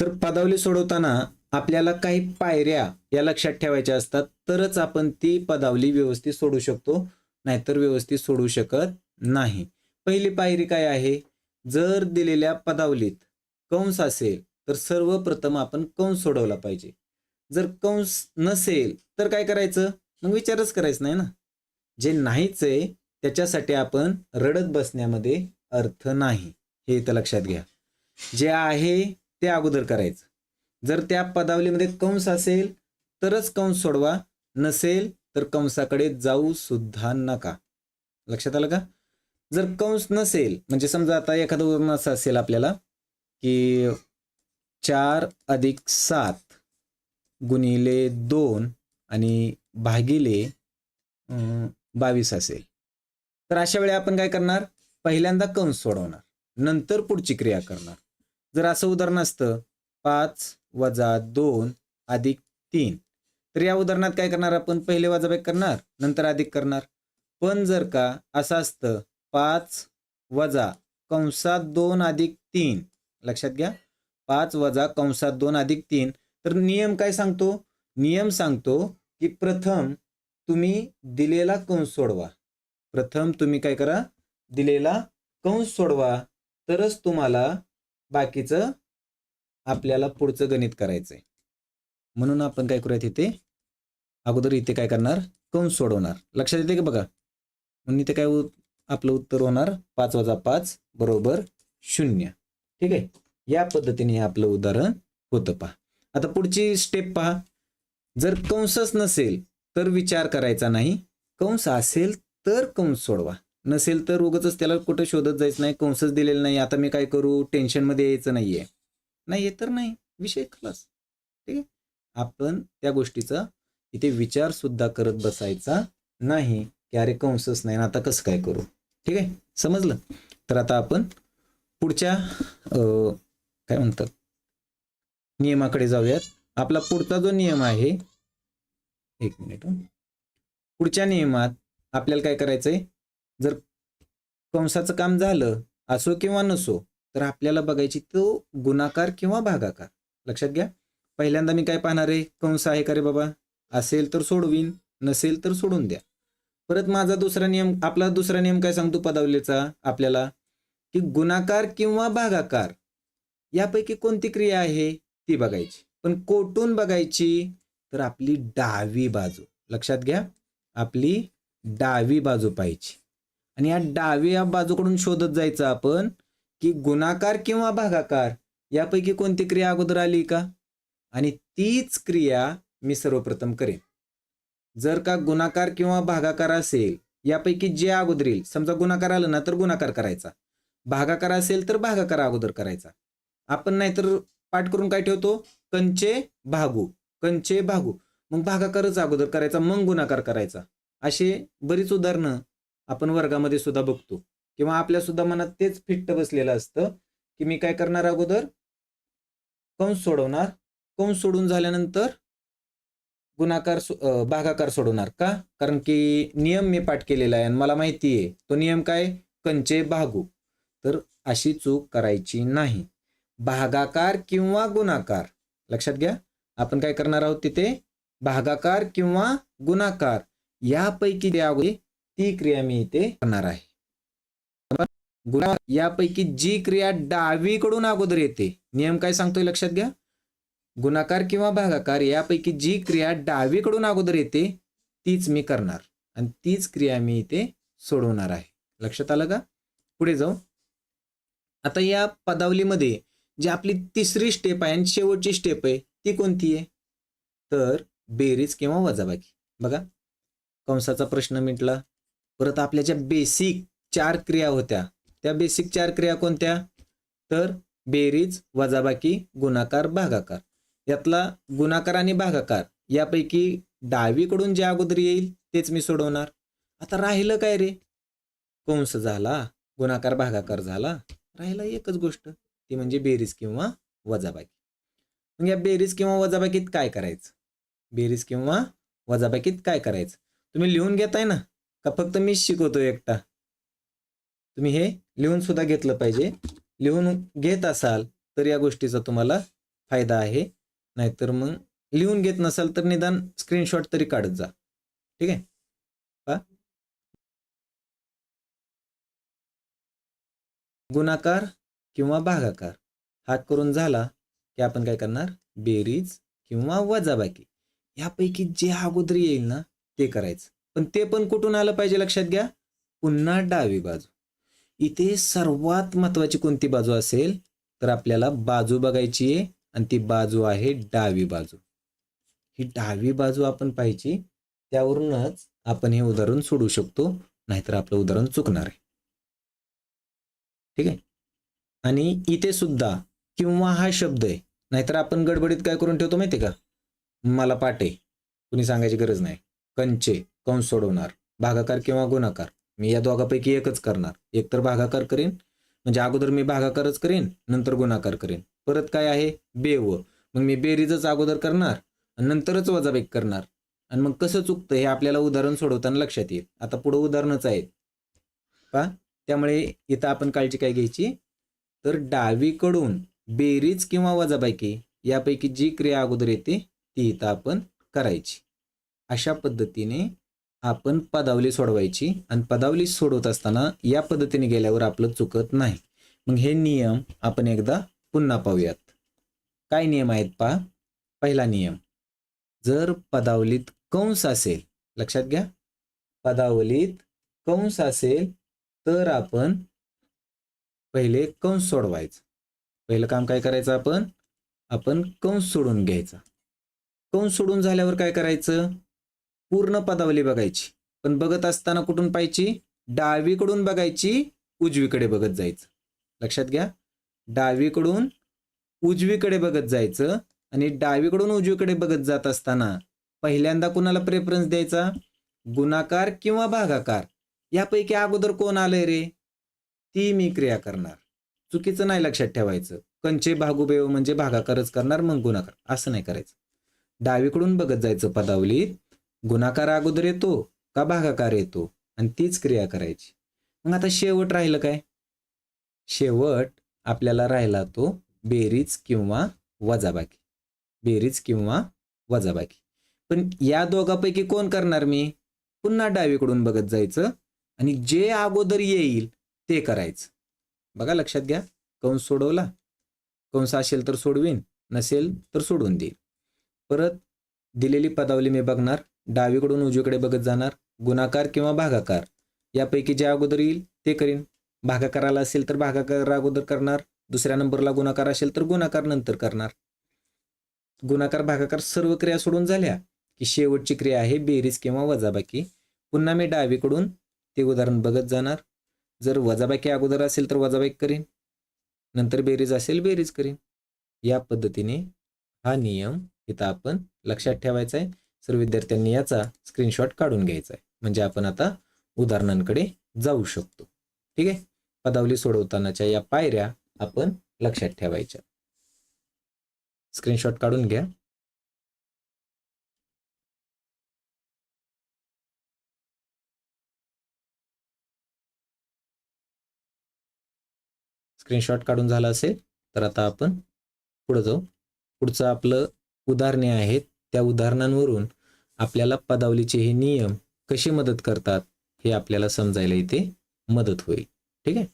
तर पदावली सोडवताना आपल्याला काही पायऱ्या या लक्षात ठेवायच्या असतात तरच आपण ती पदावली व्यवस्थित सोडू शकतो नाहीतर व्यवस्थित सोडू शकत नाही. पहिली पायरी काय आहे? जर दिलेल्या पदावलीत कंस असेल तर सर्वप्रथम आपण कंस सोडवला पाहिजे. जर कंस नसेल तर काय करायचं? मग विचारच करायचं नाही ना. जे नाहीच आहे त्याच्यासाठी आपण रडत बसण्यामध्ये अर्थ नाही. हे इथं लक्षात घ्या. जे आहे ते अगोदर करायचं. जर त्या पदावलीमध्ये कंस असेल तरच कंस सोडवा. नसेल तर कंसाकडे जाऊ सुद्धा नका. लक्षात आलं का? जर कंस नसेल म्हणजे समजा आता एखादं उदाहरण असं असेल आपल्याला की चार अधिक सात गुणिले दोन आणि भागिले बावीस असेल. तर अशा वेळी आपण काय करणार? पहिल्यांदा कंस सोडवणार. नंतर पुढची क्रिया करणार. जर असं उदाहरण असतं पाच वजा दोन अधिक तीन. तर या उदाहरणात काय करणार आपण? पहिले वजाबाई करणार नंतर अधिक करणार. पण जर का असं असतं पाच वजा कंसात दोन अधिक तीन. लक्षात घ्या. पाच वजा कंसात दोन अधिक तीन. तर नियम काय सांगतो? नियम सांगतो की प्रथम तुम्ही दिलेला कंस सोडवा. प्रथम तुम्ही काय करा? दिलेला कंस सोडवा. तरच तुम्हाला बाकीचं आपल्याला पुढचं गणित करायचंय. म्हणून आपण काय करूयात इथे? अगोदर इथे काय करणार? कंस सोडवणार. लक्षात येते का बघा? म्हणून इथे काय आपलं उत्तर होणार? पाच वजा पाच बरोबर शून्य. ठीक आहे? या पद्धतीने हे आपलं उदाहरण होतं पहा. आता पुढची स्टेप पहा. जर कंसच नसेल तर विचार करायचा नाही. कंस असेल तर कंस सोडवा. नसेल तर उगच त्याला कुठं शोधत जायचं नाही कंसच दिलेलं नाही. आता मी काय करू? टेन्शनमध्ये यायचं नाहीये. नाही येत तर नाही. विषय खलास. ठीक आहे? आपण त्या गोष्टीचा इथे विचार सुद्धा करत बसायचा नाही की अरे कंसच नाही ना आता कसं काय करू? ठीक आहे? समजलं? तर आता आपण पुढच्या काय म्हणतात? नियमाकडे जाऊयात. आपला पुढचा जो नियम आहे एक मिनिट पुढच्या नियमात आपल्याला काय करायचंय? जर कंसाचं काम झालं असो किंवा नसो तर आपल्याला बघायची तो गुणाकार किंवा भागाकार. लक्षात घ्या. पहिल्यांदा मी काय पाहणार आहे? कंस आहे का रे बाबा? असेल तर सोडवीन नसेल तर सोडून द्या. परत माझा दुसरा नियम आपला दुसरा नियम काय सांगतो पदावलीचा आपल्याला? की गुणाकार किंवा भागाकार यापैकी कोणती क्रिया आहे? ती बघायची. पण कोठून बघायची तर आपली डावी बाजू. लक्षात घ्या. आपली डावी बाजू पाहिजे आणि या डाव्या बाजूकडून शोधत जायचं आपण की गुणाकार किंवा भागाकार यापैकी कोणती क्रिया अगोदर आली का? आणि तीच क्रिया मी सर्वप्रथम करेन. जर का गुणाकार किंवा भागाकार असेल यापैकी जे अगोदर येईल समजा गुणाकार आलं ना तर गुणाकार करायचा. भागाकार असेल तर भागाकार अगोदर करायचा. आपण नाहीतर पाठ करून काय ठेवतो? कंचे भागू कंचे भागू. मग भागाकारच अगोदर करायचा मग गुणाकार करायचा. असे बरीच उदाहरणं आपण वर्गामध्ये सुद्धा बघतो. किंवा आपल्या सुद्धा मनात तेच फिट्ट बसलेलं असतं की मी काय करणार अगोदर? कंस सोडवणार. कंस सोडून झाल्यानंतर गुणाकार भागाकार सोडवणार का? कारण की नियम मी पाठ केलेला आहे आणि मला माहिती आहे तो नियम काय? कंचे भागू. तर अशी चूक करायची नाही. भागाकार किंवा गुणाकार. लक्षात घ्या. आपण काय करणार आहोत तिथे? भागाकार किंवा गुणाकार. यापैकी द्या ती क्रिया मी इथे करणार आहे. गुणा यापैकी जी क्रिया डावीकडून अगोदर येते नियम काय सांगतोय लक्षात घ्या? गुणाकार किंवा भागाकार यापैकी जी क्रिया डावीकडून अगोदर येते तीच मी करणार. आणि तीच क्रिया मी इथे सोडवणार आहे. लक्षात आलं का? पुढे जाऊ. आता या पदावलीमध्ये जी आपली तिसरी स्टेप आहे आणि शेवटची स्टेप आहे ती कोणती आहे? तर बेरीज किंवा वजाबाकी. बघा. कंसाचा प्रश्न मिटला. परत आपल्या ज्या बेसिक चार क्रिया होत्या त्या बेसिक चार क्रिया कोणत्या? तर बेरीज वजाबाकी गुणाकार भागाकार. यातला गुणाकार आणि भागाकार यापैकी डावीकडून जे अगोदर येईल तेच मी सोडवणार. आता राहिलं काय रे? कंस झाला गुणाकार भागाकार झाला. राहिला एकच गोष्ट ती म्हणजे बेरीज किंवा वजाबाकी. मग या बेरीज किंवा वजाबाकीत काय करायचं? बेरीज किंवा वजाबाकीत काय करायचं? तुम्ही लिहून घेताय ना का फक्त मीच शिकवतो एकटा? तुम्ही हे लिहून सुद्धा घेतलं पाहिजे. लिहून घेत असाल तर या गोष्टीचा तुम्हाला फायदा आहे. नाहीतर मग लिहून घेत नसाल तर निदान स्क्रीनशॉट तरी काढत जा. ठीक आहे? गुणाकार किंवा भागाकार. हा करून झाला की आपण काय करणार? बेरीज किंवा वजाबाकी. यापैकी जे अगोदर येईल ना ते करायचं. पण ते पण कुठून आलं पाहिजे लक्षात घ्या? पुन्हा डावी बाजू. इथे सर्वात महत्वाची कोणती बाजू असेल? तर आपल्याला बाजू बघायची आहे आणि ती बाजू आहे डावी बाजू. ही डावी बाजू आपण पाहिजे त्यावरूनच आपण हे उदाहरण सोडू शकतो नाहीतर आपलं उदाहरण चुकणार आहे. ठीक आहे? आणि इथे सुद्धा किंवा हा शब्द आहे नाहीतर आपण गडबडीत काय करून ठेवतो माहिती का? मला पाटे कुणी सांगायची गरज नाही. कंचे कंस सोडवणार भागाकार किंवा गुणाकार. मी या दोघापैकी एकच करणार. एक तर भागाकार करेन म्हणजे अगोदर मी भागाकारच करेन नंतर गुणाकार करेन. परत काय आहे? बेव. मग मी बेरीजच अगोदर करणार आणि नंतरच वजाबाई करणार. आणि मग कसं चुकतं हे आपल्याला उदाहरण सोडवताना लक्षात येईल. आता पुढं उदाहरणच आहेत. पा त्यामुळे इथं आपण काळजी काय घ्यायची? तर डावीकडून बेरीज किंवा वजाबाकी यापैकी जी क्रिया अगोदर येते ती इथं आपण करायची. अशा पद्धतीने आपण पदावली सोडवायची आणि पदावली सोडवत असताना या पद्धतीने गेल्यावर आपलं चुकत नाही. मग हे नियम आपण एकदा पुन्हा पाहूयात. काय नियम आहेत पा पहिला नियम जर पदावलीत कंस असेल लक्षात घ्या. पदावलीत कंस असेल तर आपण पहिले कंस सोडवायचं. पहिलं काम काय करायचं आपण? आपण कंस सोडून घ्यायचा. कंस सोडून झाल्यावर काय करायचं? पूर्ण पदावली बघायची. पण बघत असताना कुठून पाहायची? डावीकडून बघायची उजवीकडे बघत जायचं. लक्षात घ्या. डावीकडून उजवीकडे बघत जायचं आणि डावीकडून उजवीकडे बघत जात असताना पहिल्यांदा कुणाला प्रेफरन्स द्यायचा? गुणाकार किंवा भागाकार? यापैकी अगोदर कोण आलंय रे? ती मी क्रिया करणार. चुकीचं नाही लक्षात ठेवायचं. कंचे भागुबेव म्हणजे भागाकारच करणार मग गुणाकार. असं नाही करायचं. डावीकडून बघत जायचं पदावलीत. गुणाकार अगोदर येतो का भागाकार येतो? आणि तीच क्रिया करायची. मग आता शेवट राहिलं काय? शेवट आपल्याला राहिला तो बेरीज किंवा वजाबाकी. बेरीज किंवा वजाबाकी. पण या दोघापैकी कोण करणार मी? पुन्हा डावीकडून बघत जायचं आणि जे अगोदर येईल ते करायचं. बघा लक्षात घ्या. कंस सोडवला. कंस असेल तर सोडवीन नसेल तर सोडून देईल. परत दिलेली पदावली मी बघणार. डावीकडून उजवीकडे बघत जाणार गुणाकार किंवा भागाकार. यापैकी जे अगोदर येईल ते करीन. भागाकाराला असेल तर भागाकार अगोदर करणार. दुसऱ्या नंबरला गुणाकार असेल तर गुणाकार नंतर करणार. गुणाकार भागाकार सर्व क्रिया सोडून झाल्या की शेवटची क्रिया आहे बेरीज किंवा वजाबाकी. पुन्हा मी डावीकडून ते उदाहरण बघत जाणार. जर वजाबाकी अगोदर असेल तर वजाबाकी करीन. नंतर बेरीज असेल बेरीज करीन. या पद्धतीने हा नियम इथं आपण लक्षात ठेवायचा आहे. सर विद्यार्थ्यांनी याचा स्क्रीनशॉट काढून घ्यायचा आहे. म्हणजे आपण आता उदाहरणांकडे जाऊ शकतो. ठीक आहे? पदावली सोडवतानाच्या या पायऱ्या आपण लक्षात ठेवायच्या. स्क्रीनशॉट काढून घ्या. स्क्रीनशॉट काढून झाला असेल तर आता आपण पुढे जाऊ. पुढचं आपलं उदाहरणे आहेत. त्या उदाहरणांवरून आपल्याला पदावलीचे हे नियम कशी मदत करतात हे आपल्याला समजायला इथे मदत होईल. ठीक आहे?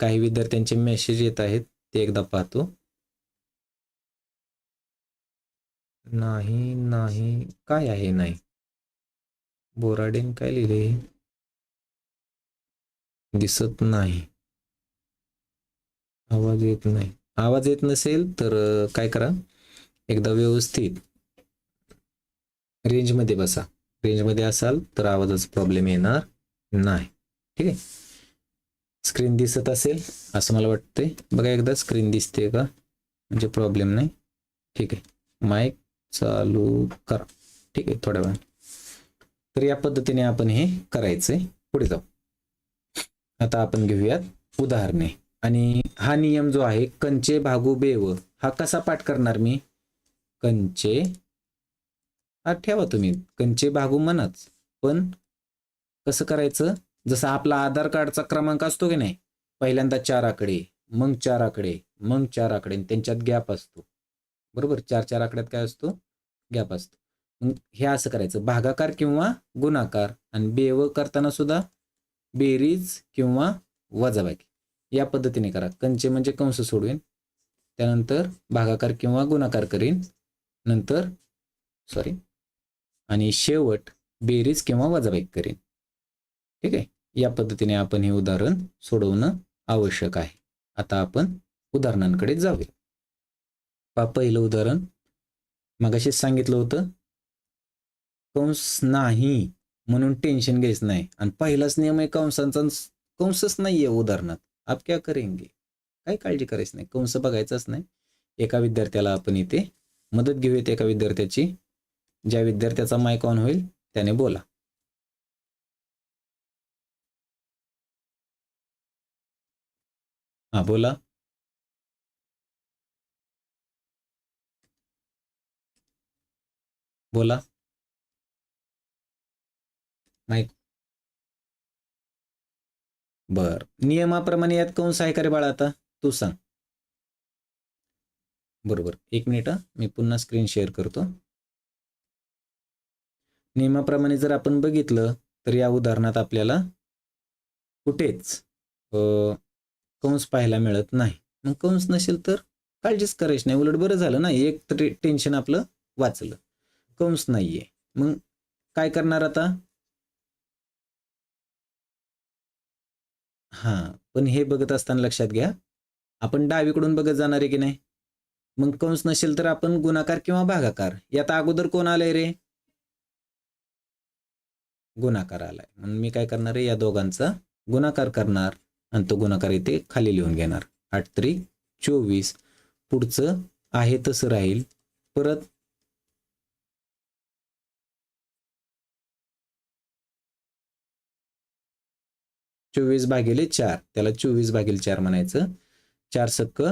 काही विद्यार्थ्यांचे मेसेज येत आहेत ते एकदा पाहतो. नाही नाही काय आहे नाही? बोराडेन काय लिहिले? दिसत नाही. आवाज येत नाही. आवाज येत नसेल तर काय करा? एकदा व्यवस्थित रेंजमध्ये बसा. रेंजमध्ये असाल तर आवाजाचा प्रॉब्लेम येणार नाही. ठीक आहे? स्क्रीन दिसत असेल असं मला वाटतंय. बघा एकदा स्क्रीन दिसते का? म्हणजे प्रॉब्लेम नाही. ठीक आहे. माईक चालू करा. ठीक आहे थोड्या वेळ तर या पद्धतीने आपण हे करायचंय. पुढे जाऊ. आता आपण घेऊयात उदाहरणे. आणि हा नियम जो आहे कंचे भागू बेव हा कसा पाठ करणार मी? कंचे हा ठेवा तुम्ही. कंचे भागू म्हणाच पण कसं करायचं? जसं आपला आधार कार्डचा क्रमांक असतो की नाही? पहिल्यांदा चार आकडे मग चार आकडे मग चार आकडे आणि त्यांच्यात गॅप असतो. बरोबर? चार चार आकड्यात काय असतो? गॅप असतो. मग हे असं करायचं. भागाकार किंवा गुणाकार आणि बेव करताना सुद्धा बेरीज किंवा वजाबाकी. या पद्धतीने करा. कंचे म्हणजे कंस सोडवेन. त्यानंतर भागाकार किंवा गुणाकार करीन. नंतर सॉरी आणि शेवट बेरीज किंवा वजाबाकी करीन. ठीक आहे? या पद्धतीने आपण हे उदाहरण सोडवणं आवश्यक आहे. आता आपण उदाहरणांकडे जाऊया. पा पहिलं उदाहरण. मगाशीच सांगितलं होतं कंस नाही म्हणून टेन्शन घ्यायचं नाही. आणि पहिलाच नियम आहे कंसांचा कंसच नाही आहे उदाहरणात. आप क्या करेंगे? काही काळजी करायची नाही. कंस बघायचाच नाही. एका विद्यार्थ्याला आपण इथे मदत घेऊयात. एका विद्यार्थ्याची ज्या विद्यार्थ्याचा माईक ऑन होईल त्याने बोला. हा बोला. बोला. माईक बर. नियमाप्रमाणे यात कोण आहे बाळा आता? तू सांग. बरोबर. एक मिनिट मी पुन्हा स्क्रीन शेअर करतो. नियमाप्रमाणे जर आपण बघितलं तर या उदाहरणात आपल्याला कुठेच कंस पाहायला मिळत नाही. मग कंस नसेल तर काळजीच करायची नाही. उलट बरं झालं ना एक तरी टेन्शन आपलं वाचलं. कंस नाहीये. मग काय करणार आता? हा पण हे बघत असताना लक्षात घ्या आपण डावीकडून बघत जाणार आहे की नाही? मग कंस नसेल तर आपण गुणाकार किंवा भागाकार. यात अगोदर कोण आलंय रे? गुणाकार आलाय. म्हणून मी काय करणार आहे या दोघांचा गुणाकार करणार आणि तो गुणाकार इथे खाली लिहून घेणार. आठ तरी चोवीस. पुढचं आहे तसं राहील. परत चोवीस भागिले चार. त्याला चोवीस भागिले चार म्हणायचं. चार सक्क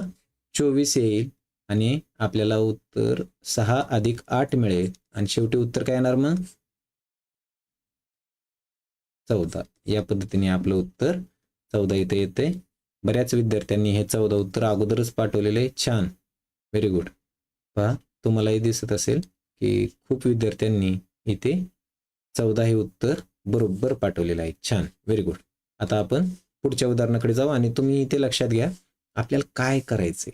चोवीस येईल आणि आपल्याला उत्तर सहा अधिक आठ मिळेल. आणि शेवटी उत्तर काय येणार मग? चौदा. या पद्धतीने आपलं उत्तर चौदा इथे येते. बऱ्याच विद्यार्थ्यांनी हे चौदा उत्तर अगोदरच पाठवलेले आहे. छान. व्हेरी गुड पहा तुम्हालाही दिसत असेल की खूप विद्यार्थ्यांनी इथे चौदा हे उत्तर बरोबर पाठवलेलं आहे. छान. व्हेरी गुड आता आपण पुढच्या उदाहरणाकडे जाऊ आणि तुम्ही इथे लक्षात घ्या आपल्याला काय करायचंय?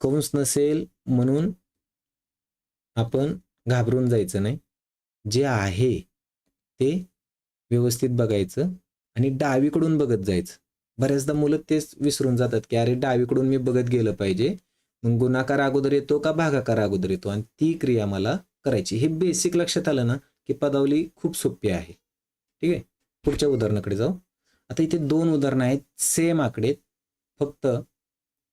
कंस नसेल म्हणून आपण घाबरून जायचं नाही. जे आहे ते व्यवस्थित बघायचं आणि डावीकडून बघत जायचं. बऱ्याचदा मुलं तेच विसरून जातात की अरे डावीकडून मी बघत गेलं पाहिजे. मग गुणाकार अगोदर येतो का भागाकार अगोदर येतो? आणि ती क्रिया मला करायची. हे बेसिक लक्षात आलं ना की पदावली खूप सोपी आहे. ठीक आहे? पुढच्या उदाहरणाकडे जाऊ. आता इथे दोन उदाहरणं आहेत. सेम आकडे. फक्त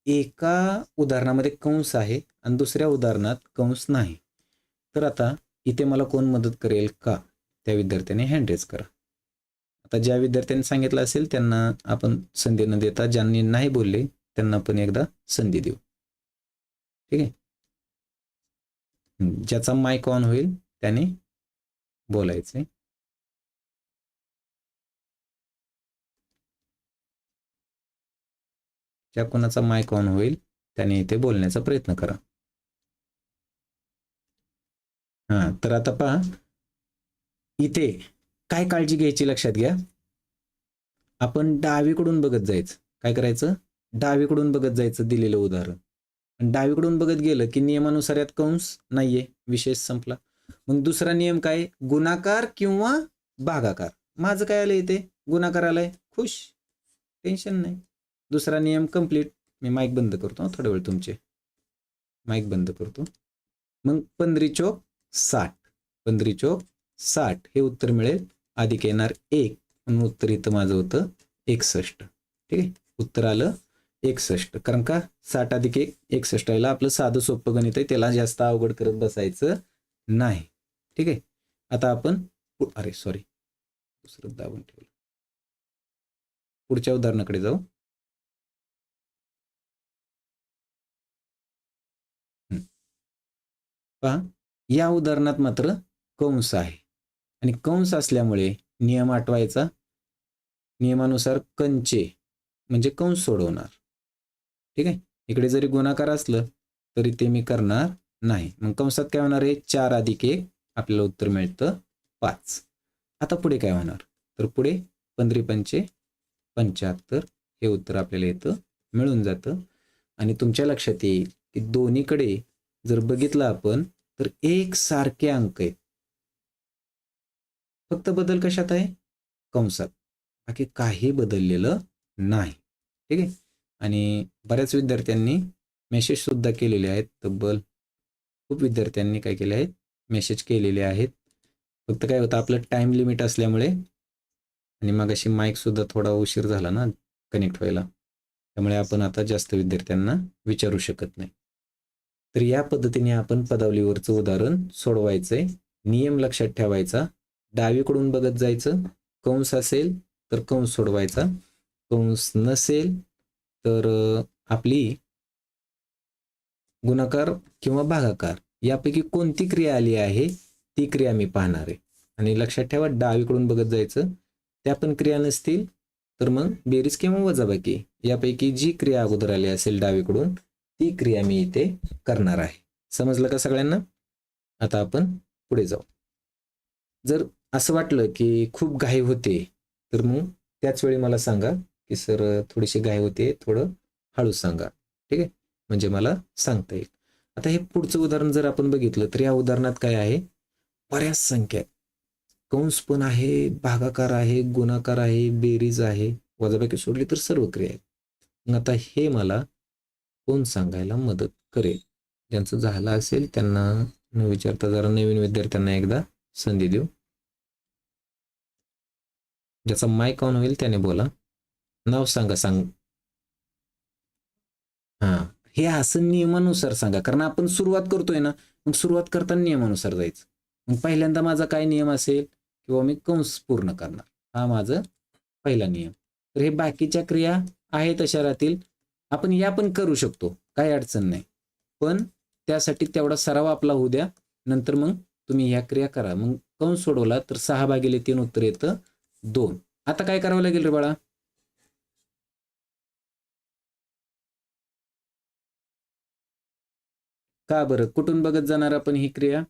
एका उदाहरणामध्ये कंस आहे आणि दुसऱ्या उदाहरणात कंस नाही. तर आता इथे मला कोण मदत करेल का? त्या विद्यार्थ्याने हँड रेज करा. आता ज्या विद्यार्थ्यांनी सांगितलं असेल त्यांना आपण संधी न देता ज्यांनी नाही बोलले त्यांना पण एकदा संधी देऊ. ठीक आहे? ज्याचा माईक ऑन होईल त्याने बोलायचे. ज्या कोणाचा माईक ऑन होईल त्याने इथे बोलण्याचा प्रयत्न करा. हा तर आता पहा. इथे काय काळजी घ्यायची लक्षात घ्या. आपण डावीकडून बघत जायचं. काय करायचं? डावीकडून बघत जायचं दिलेलं उदाहरण. आणि डावीकडून बघत गेलं की नियमानुसार यात कंस नाहीये विशेष संपला. मग दुसरा नियम काय? गुणाकार किंवा भागाकार. माझं काय आलं इथे? गुणाकार आलाय. खुश. टेन्शन नाही. दुसरा नियम कंप्लीट मी माईक बंद करतो थोडा वेळ तुमचे. माईक बंद करतो. मग पंधरी चौक साठ. पंधरी चौक साठ. हे उत्तर मिळेल. अधिक येणार एक. म्हणून उत्तर इथं माझं होतं एकसष्ट. ठीक आहे? उत्तर आलं एकसष्ट. कारण का? साठ अधिक एक एकसष्ट आला आपलं साधं सोपं गणित आहे. त्याला जास्त अवघड करत बसायचं नाही. ठीक आहे? आता आपण अरे सॉरी दुसरं दाबून ठेवलं. पुढच्या उदाहरणाकडे जाऊ. पहा या उदाहरणात मात्र कंस आहे. आणि कंस असल्यामुळे नियम आठवायचा. नियमानुसार कंचे म्हणजे कंस सोडवणार. ठीक आहे? इकडे जरी गुणाकार असलं तरी ते मी करणार नाही. मग कंसात काय होणार आहे? चार अधिक एक आपल्याला उत्तर मिळतं पाच. आता पुढे काय होणार? तर पुढे पंधरी पंचे पंच्याहत्तर हे उत्तर आपल्याला येतं मिळून जातं. आणि तुमच्या लक्षात येईल की दोन्हीकडे जर बघितलं आपण तर एक सारखे अंक आहेत. फक्त बदल कशात आहे? कंसात. बाकी काही बदललेलं नाही. ठीक आहे? आणि बऱ्याच विद्यार्थ्यांनी मेसेज सुद्धा केलेले आहेत. तब्बल खूप विद्यार्थ्यांनी काय केले आहेत? मेसेज केलेले आहेत. फक्त काय होतं आपलं टाइम लिमिट असल्यामुळे आणि मग अशी माईक सुद्धा थोडा उशीर झाला ना कनेक्ट व्हायला. त्यामुळे आपण आता जास्त विद्यार्थ्यांना विचारू शकत नाही. तर या पद्धतीने आपण पदावलीवरचं उदाहरण सोडवायचंय. नियम लक्षात ठेवायचा. डावीकडून बघत जायचं. कंस असेल तर कंस सोडवायचा. कंस नसेल तर आपली गुणाकार किंवा भागाकार यापैकी कोणती क्रिया आली आहे? ती क्रिया मी पाहणार आहे. आणि लक्षात ठेवा डावीकडून बघत जायचं. त्या पण क्रिया नसतील तर मग बेरीज किंवा वजाबाकी यापैकी जी क्रिया अगोदर आली असेल डावीकडून ती क्रिया मी इथे करणार आहे. समजलं का सगळ्यांना? आता आपण पुढे जाऊ. जर असं वाटलं की खूप घाई होते. तर मग त्याच वेळी मला सांगा की सर थोडीशी घाई होते. थोडं हळू सांगा. ठीक आहे? म्हणजे मला सांगता येईल. आता हे पुढचं उदाहरण जर आपण बघितलं तर या उदाहरणात काय आहे? बऱ्याच संख्या आहेत. कंस पण आहे भागाकार आहे गुणाकार आहे बेरीज आहे वजाबाकी सोडली तर सर्व क्रिया आहेत आता हे मला कोण सांगायला मदत करेल? ज्यांचं झालं असेल त्यांना न विचारता जरा नवीन विद्यार्थ्यांना एकदा संधी देऊ. ज्याचा माईक ऑन होईल त्याने बोला. नाव सांगा सांग. हा. हे असं नियमानुसार सांगा कारण आपण सुरुवात करतोय ना मग सुरुवात करताना नियमानुसार जायचं. मग पहिल्यांदा माझा काय नियम असेल किंवा मी कंस पूर्ण करणार हा माझा पहिला नियम. तर हे बाकीच्या क्रिया आहेत तशा राहतील. आपण या पण करू शकतो काही अडचण नाही. पण त्यासाठी तेवढा सराव आपला होऊ द्या नंतर मग तुम्ही ह्या क्रिया करा. मग कंस सोडवला तर सहा भागीले तीन उत्तर येतं. दोन. आता काय करावं लागेल रे बाळा? का बरं? कुठून बघत जाणार आपण ही क्रिया?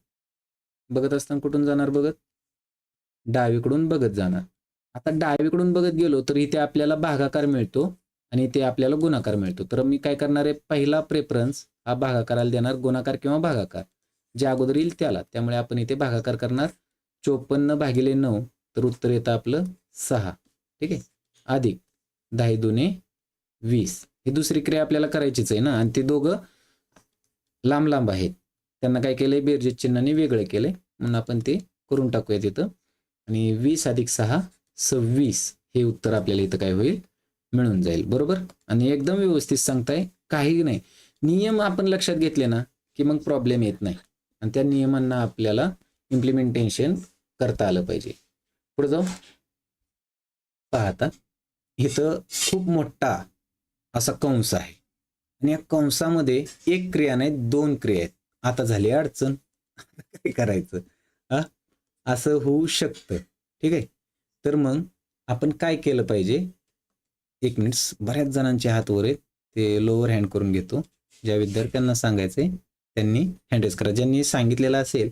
बघत असताना कुठून जाणार बघत? डावीकडून बघत जाणार. आता डावीकडून बघत गेलो तर इथे आपल्याला भागाकार मिळतो आणि इथे आपल्याला गुणाकार मिळतो. तर मी काय करणार आहे? पहिला प्रेफरन्स हा भागाकाराला देणार गुणाकार किंवा भागाकार. जे अगोदर येईल त्याला. त्यामुळे आपण इथे भागाकार करणार. चोपन्न भागिले नऊ तर उत्तर येतं आपलं सहा. ठीक आहे? अधिक दहा दुने वीस. ही दुसरी क्रिया आपल्याला करायचीच आहे ना? आणि ते दोघं लांब लांब आहेत. त्यांना काय केलंय? बेरजेत चिन्हाने वेगळं केलंय. म्हणून आपण ते करून टाकूया तिथं आणि वीस अधिक सहा सव्वीस. हे उत्तर आपल्याला इथं काय होईल? मिळून जाईल. बरोबर? आणि एकदम व्यवस्थित सांगताय काही नाही. नियम आपण लक्षात घेतले ना की मग प्रॉब्लेम येत नाही. आणि त्या नियमांना आपल्याला इम्प्लिमेंटेशन करता आलं पाहिजे. पुढे जाऊ. पाहता इथं खूप मोठा असा कंस आहे. आणि या कंसामध्ये एक क्रिया नाही दोन क्रिया आहेत. आता झाली अडचण. काय करायचं? हा? असं होऊ शकतं. ठीक आहे? तर मग आपण काय केलं पाहिजे? एक मिनिट बऱ्याच जणांचे हात वर आहेत. ते लोअर हँड करून घेतो. ज्या विद्यार्थ्यांना सांगायचंय त्यांनी हँडरेस करा. ज्यांनी सांगितलेलं असेल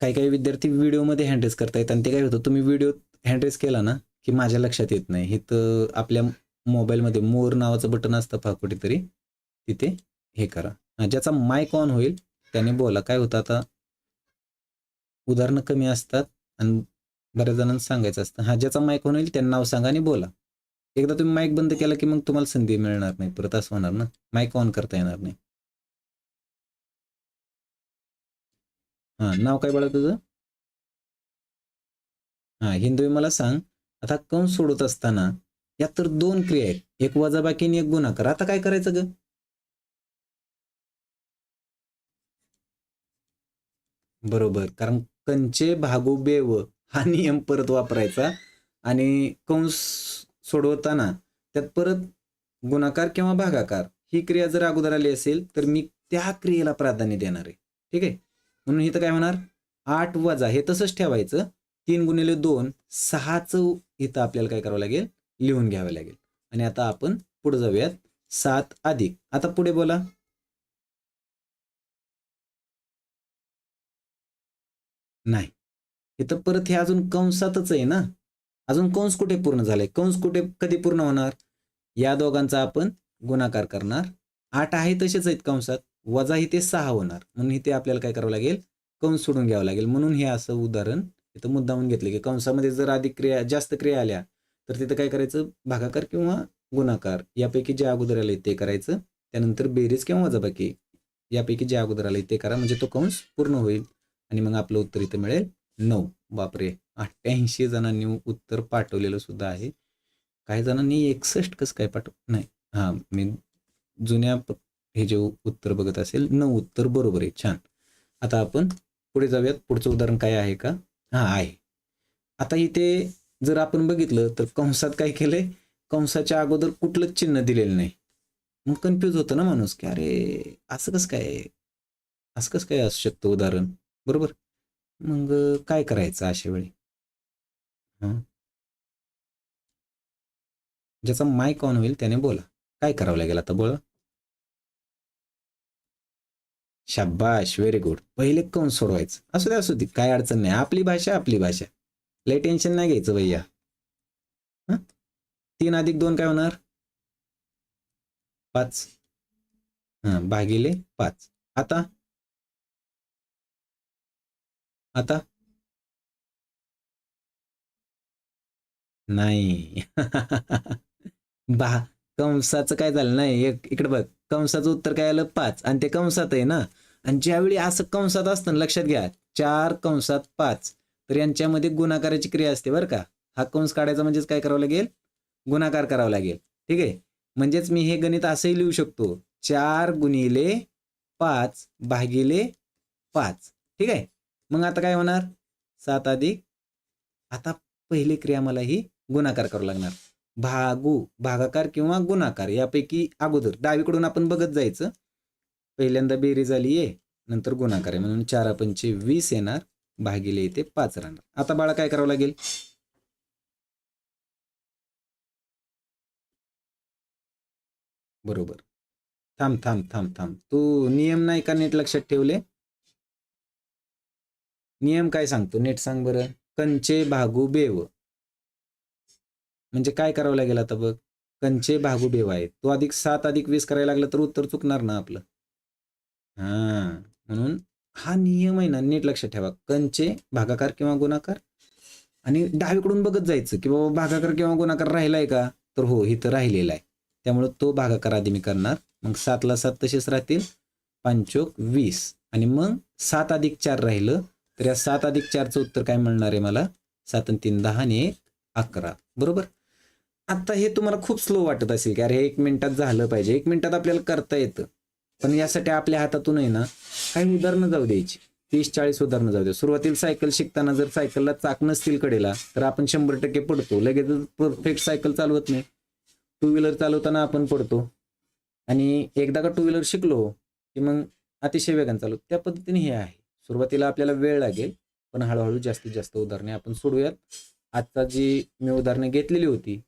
काही काही विद्यार्थी व्हिडिओमध्ये हँडरेस करतायत आणि ते काय होतं तुम्ही व्हिडिओ हँडरेस केला ना की माझ्या लक्षात येत नाही. हे तर आपल्या मोबाईलमध्ये मोर नावाचं बटन असतं पहा कुठेतरी. तिथे हे करा. हा, ज्याचा माईक ऑन होईल त्याने बोला. काय होतं आता? उदाहरणं कमी असतात आणि बऱ्याच जणांना सांगायचं असतं. हा ज्याचा माईक ऑन होईल त्यांना नाव सांगा आणि बोला. एकदा तुम्ही माईक बंद केला की मग तुम्हाला संधी मिळणार नाही. परत असं होणार ना. माईक ऑन करता येणार नाही. हा नाव काय बाळा तुझं? हा हिंदू मला सांग. आता कंस सोडत असताना यात तर दोन क्रिया आहेत. एक वजाबाकी आणि एक गुणाकार. आता काय करायचं ग? बरोबर कारण कंचे भागो बेव हा नियम परत वापरायचा आणि कंस सोडवताना त्यात परत गुणाकार किंवा भागाकार ही क्रिया जर अगोदर आली असेल तर मी त्या क्रियेला प्राधान्य देणार आहे. ठीक आहे? म्हणून इथं काय होणार? आठ वजा हे तसंच ठेवायचं. तीन गुणिले दोन सहाचं इथं आपल्याला काय करावं लागेल? लिहून घ्यावं लागेल. आणि आता आपण पुढे जाऊयात. सात अधिक. आता पुढे बोला. नाही. इथं परत हे अजून कंसातच आहे ना? अजून कंस कुठे पूर्ण झालाय? कंस कुठे कधी पूर्ण होणार? या दोघांचा आपण गुणाकार करणार. आठ आहे तसेच आहेत कंसात. वजा इथे सहा होणार. म्हणून इथे आपल्याला काय करावं लागेल? कंस सोडून घ्यावं लागेल. म्हणून हे असं उदाहरण इथं मुद्दामून घेतलं की कंसामध्ये जर अधिक क्रिया जास्त क्रिया आल्या तर तिथं काय करायचं? भागाकार किंवा गुणाकार यापैकी जे अगोदर आले ते करायचं. त्यानंतर बेरीज किंवा वजाबाकी यापैकी जे अगोदर आले ते करा. म्हणजे तो कंस पूर्ण होईल. आणि मग आपलं उत्तर इथं मिळेल नऊ. बापरे! अठ्ठ्याऐंशी जणांनी उत्तर पाठवलेलं सुद्धा आहे. काही जणांनी एकसष्ट कसं काय पाठव? नाही. हां मी जुन्या प- हे जे उत्तर बघत असेल नऊ उत्तर बरोबर आहे. छान. आता आपण पुढे जाऊयात. पुढचं उदाहरण काय आहे का? हा आहे. आता इथे जर आपण बघितलं तर कंसात काय केलंय? कंसाच्या अगोदर कुठलंच चिन्ह दिलेलं नाही. मग कन्फ्यूज होतं ना माणूस की अरे असं कसं काय? असं कसं काय असू शकतं उदाहरण? बरोबर? मग काय करायचं अशा वेळी? ज्याचा माईक ऑन होईल त्याने बोला. काय करावं लागेल आता? बोला. शाबाश व्हेरी गुड पहिले कौन सोडवायचं? असू दे असू दे काय अडचण नाही. आपली भाषा आपली भाषा. लय टेन्शन नाही घ्यायचं भैया. तीन अधिक दोन काय होणार? पाच. हा भागिले पाच. आता? आता? नाही. बा कंसाचं काय झालं? नाही एक इकडे बघ. कंसाचं उत्तर काय आलं? पाच. आणि ते कंसात आहे ना? आणि ज्यावेळी असं कंसात असतं ना, लक्षात घ्या. चार कंसात पाच. तर यांच्यामध्ये गुणाकाराची क्रिया असते बरं का. हा कंस काढायचा म्हणजेच काय करावं लागेल? गुणाकार करावा लागेल. ठीक आहे? म्हणजेच मी हे गणित असंही लिहू शकतो. चार गुणिले पाच भागिले पाच. ठीक आहे? मग आता काय होणार? सात अधिक. आता पहिली क्रिया मला ही गुणाकार करावं लागणार. भागू भागाकार किंवा गुणाकार यापैकी अगोदर डावीकडून आपण बघत जायचं. पहिल्यांदा बेरीज आली आहे नंतर गुणाकार आहे म्हणून चार पंचे वीस येणार भागिले इथे पाच राहणार. आता बाळा काय करावं लागेल? बरोबर. थांब थांब थांब थांब. तू नियम नाही का नीट लक्षात ठेवले? नियम काय सांगतो? नीट सांग बरं. कंचे भागू बेव. म्हणजे काय करावं लागेल आता बघ? कंचे भागू बेव आहे तो अधिक सात अधिक वीस करायला लागला तर उत्तर चुकणार ना आपलं. हा. म्हणून हा नियम आहे ना नीट लक्षात ठेवा. कंचे भागाकार किंवा गुणाकार. आणि डावीकडून बघत जायचं की बाबा भागाकार किंवा गुणाकार राहिलाय का? तर हो इथं राहिलेला आहे. त्यामुळे तो भागाकार आधी मी करणार. मग सातला सात तसेच राहतील. पंचोक वीस. आणि मग सात अधिक चार राहिलं तर या सात अधिक चारचं उत्तर काय मिळणार आहे मला? सात आणि तीन दहा आणि एक अकरा. बरोबर? आता हे तुम्हाला खूप स्लो वाटत असेल की अरे एक मिनिटात झालं पाहिजे. एक मिनिटात आपल्याला करता येतं. पण यासाठी आपल्या हातातून आहे ना काही उदाहरणं जाऊ द्यायची. तीस चाळीस उदाहरणं जाऊ द्या. सुरुवातीला सायकल शिकताना जर सायकलला चाक नसतील कडेला तर आपण शंभर टक्के पडतो. लगेच परफेक्ट सायकल चालवत नाही. टू व्हीलर चालवताना आपण पडतो. आणि एकदा का टू व्हीलर शिकलो की मग अतिशय वेगानं चालू. त्या पद्धतीने हे आहे. सुरुवातीला आपल्याला वेळ लागेल पण हळूहळू जास्तीत जास्त उदाहरणे आपण सोडूयात. आत्ता जी मी उदाहरणं घेतलेली होती